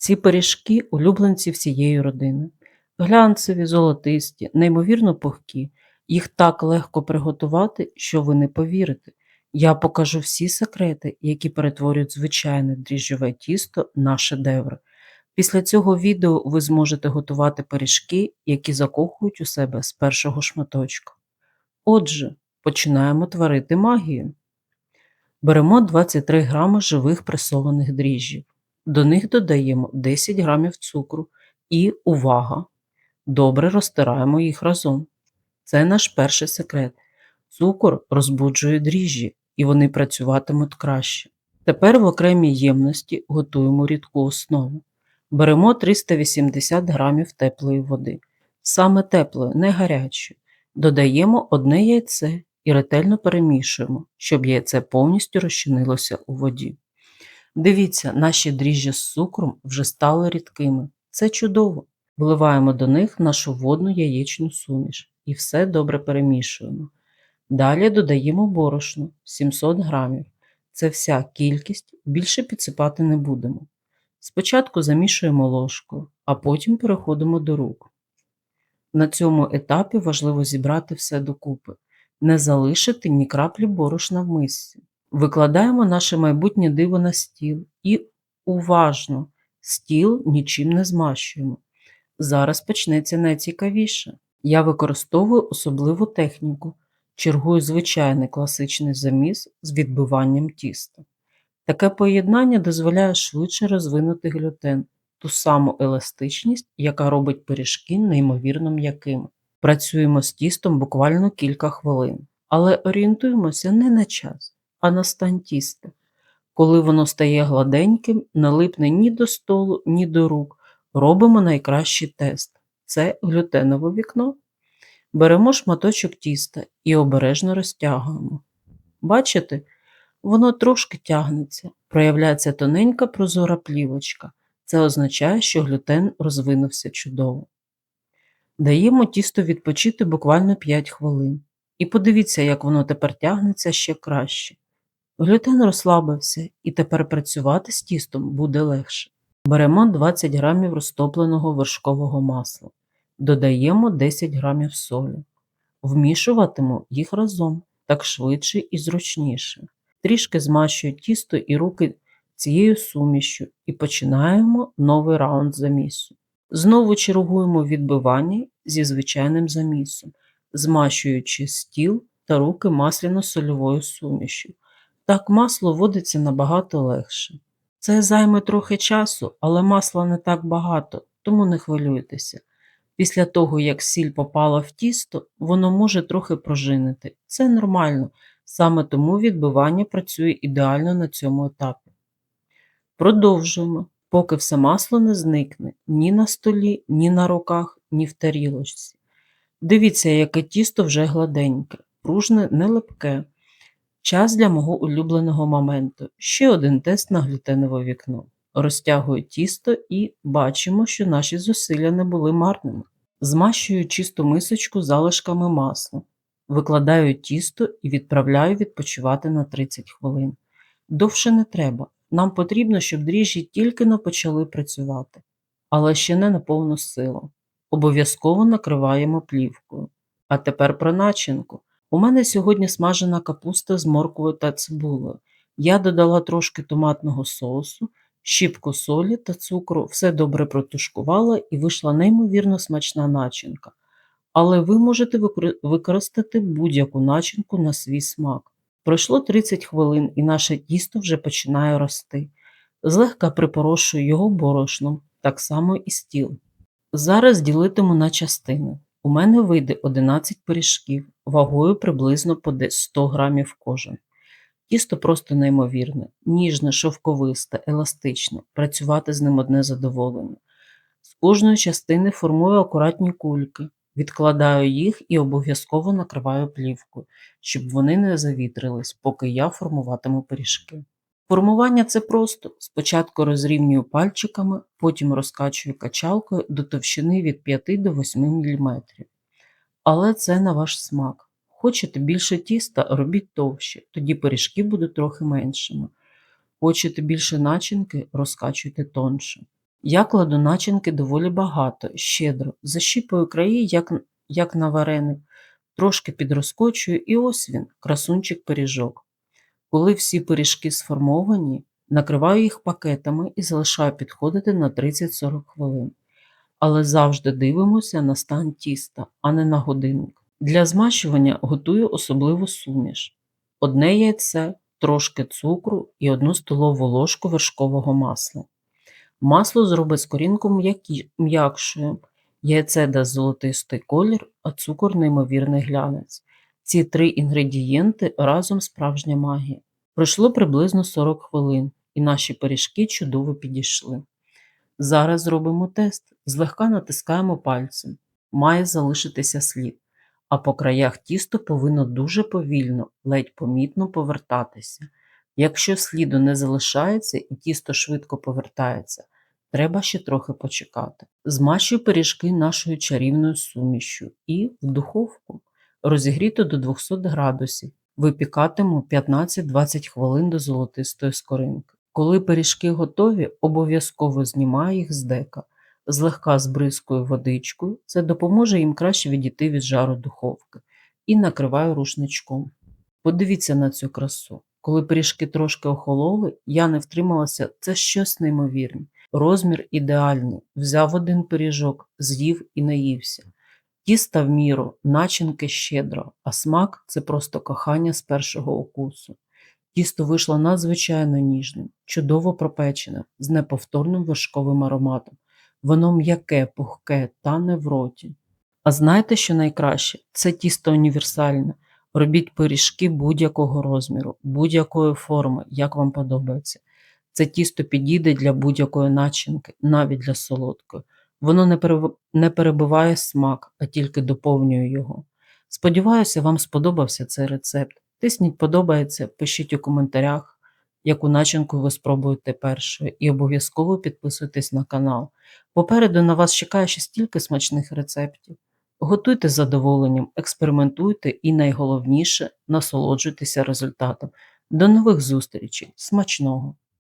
Ці пиріжки улюбленці всієї родини. Глянцеві, золотисті, неймовірно пухкі. Їх так легко приготувати, що ви не повірите. Я покажу всі секрети, які перетворюють звичайне дріжджове тісто на шедевр. Після цього відео ви зможете готувати пиріжки, які закохують у себе з першого шматочка. Отже, починаємо творити магію. Беремо 23 грами живих пресованих дріжджів. До них додаємо 10 грамів цукру і, увага, добре розтираємо їх разом. Це наш перший секрет. Цукор розбуджує дріжджі, і вони працюватимуть краще. Тепер в окремій ємності готуємо рідку основу. Беремо 380 грамів теплої води. Саме теплої, не гарячої. Додаємо одне яйце і ретельно перемішуємо, щоб яйце повністю розчинилося у воді. Дивіться, наші дріжджі з цукром вже стали рідкими. Це чудово. Вливаємо до них нашу водну яєчну суміш і все добре перемішуємо. Далі додаємо борошно 700 грамів. Це вся кількість, більше підсипати не будемо. Спочатку замішуємо ложкою, а потім переходимо до рук. На цьому етапі важливо зібрати все докупи, не залишити ні краплі борошна в мисці. Викладаємо наше майбутнє диво на стіл і уважно, стіл нічим не змащуємо. Зараз почнеться найцікавіше. Я використовую особливу техніку, чергую звичайний класичний заміс з відбиванням тіста. Таке поєднання дозволяє швидше розвинути глютен, ту саму еластичність, яка робить пиріжки неймовірно м'якими. Працюємо з тістом буквально кілька хвилин, але орієнтуємося не на час, а на тіста. Коли воно стає гладеньким, не липне ні до столу, ні до рук, робимо найкращий тест це глютенове вікно. Беремо шматочок тіста і обережно розтягуємо. Бачите, воно трошки тягнеться, проявляється тоненька прозора плівочка. Це означає, що глютен розвинувся чудово. Даємо тісто відпочити буквально 5 хвилин. І подивіться, як воно тепер тягнеться ще краще. Глютен розслабився, і тепер працювати з тістом буде легше. Беремо 20 грамів розтопленого вершкового масла, додаємо 10 грамів солі. Вмішуватиму їх разом, так швидше і зручніше. Трішки змащую тісто і руки цією сумішю і починаємо новий раунд замісу. Знову чергуємо відбивання зі звичайним замісом, змащуючи стіл та руки масляно-сольовою сумішю. Так масло водиться набагато легше. Це займе трохи часу, але масла не так багато, тому не хвилюйтеся. Після того, як сіль попала в тісто, воно може трохи прожинити. Це нормально, саме тому відбивання працює ідеально на цьому етапі. Продовжуємо, поки все масло не зникне ні на столі, ні на руках, ні в тарілочці. Дивіться, яке тісто вже гладеньке, пружне, не липке. Час для мого улюбленого моменту. Ще один тест на глютенове вікно. Розтягую тісто і бачимо, що наші зусилля не були марними. Змащую чисту мисочку залишками масла, викладаю тісто і відправляю відпочивати на 30 хвилин. Довше не треба. Нам потрібно, щоб дріжджі тільки но почали працювати, але ще не на повну силу. Обов'язково накриваємо плівкою. А тепер про начинку. У мене сьогодні смажена капуста з морквою та цибулею. Я додала трошки томатного соусу, щіпку солі та цукру, все добре протушкувала і вийшла неймовірно смачна начинка. Але ви можете використати будь-яку начинку на свій смак. Пройшло 30 хвилин і наше тісто вже починає рости. Злегка припорошую його борошном, так само і стіл. Зараз ділитиму на частини. У мене вийде 11 пиріжків, вагою приблизно по 100 грамів кожен. Тісто просто неймовірне, ніжне, шовковисте, еластичне, працювати з ним одне задоволення. З кожної частини формую акуратні кульки, відкладаю їх і обов'язково накриваю плівкою, щоб вони не завітрились, поки я формуватиму пиріжки. Формування це просто. Спочатку розрівнюю пальчиками, потім розкачую качалкою до товщини від 5 до 8 мм. Але це на ваш смак. Хочете більше тіста, робіть товще, тоді пиріжки будуть трохи меншими. Хочете більше начинки, розкачуйте тонше. Я кладу начинки доволі багато, щедро, защіпую краї, як, як на вареник, трошки підрозкочую, і ось він, красунчик пиріжок. Коли всі пиріжки сформовані, накриваю їх пакетами і залишаю підходити на 30-40 хвилин. Але завжди дивимося на стан тіста, а не на годинник. Для змащування готую особливу суміш. Одне яйце, трошки цукру і одну столову ложку вершкового масла. Масло зробить скорінку м'якшою, яйце дасть золотистий колір, а цукор неймовірний глянець. Ці три інгредієнти разом справжня магія. Пройшло приблизно 40 хвилин, і наші пиріжки чудово підійшли. Зараз зробимо тест. Злегка натискаємо пальцем. Має залишитися слід, а по краях тісто повинно дуже повільно, ледь помітно повертатися. Якщо сліду не залишається і тісто швидко повертається, треба ще трохи почекати. Змащую пиріжки нашою чарівною сумішю і в духовку. Розігріто до 200 градусів. Випікатиму 15-20 хвилин до золотистої скоринки. Коли пиріжки готові, обов'язково знімаю їх з дека, злегка збризкую водичкою, це допоможе їм краще відійти від жару духовки, і накриваю рушничком. Подивіться на цю красу. Коли пиріжки трошки охололи, я не втрималася, це щось неймовірне. Розмір ідеальний. Взяв один пиріжок, з'їв і наївся. Тіста в міру, начинки щедро, а смак це просто кохання з першого укусу. Тісто вийшло надзвичайно ніжним, чудово пропечене, з неповторним вершковим ароматом. Воно м'яке, пухке, тане в роті. А знаєте, що найкраще? Це тісто універсальне. Робіть пиріжки будь-якого розміру, будь-якої форми, як вам подобається. Це тісто підійде для будь-якої начинки, навіть для солодкої. Воно не, перебиває смак, а тільки доповнює його. Сподіваюся, вам сподобався цей рецепт. Тисніть подобається, пишіть у коментарях, яку начинку ви спробуєте першою, і обов'язково підписуйтесь на канал. Попереду на вас чекає ще стільки смачних рецептів. Готуйте з задоволенням, експериментуйте і найголовніше насолоджуйтеся результатом. До нових зустрічей! Смачного!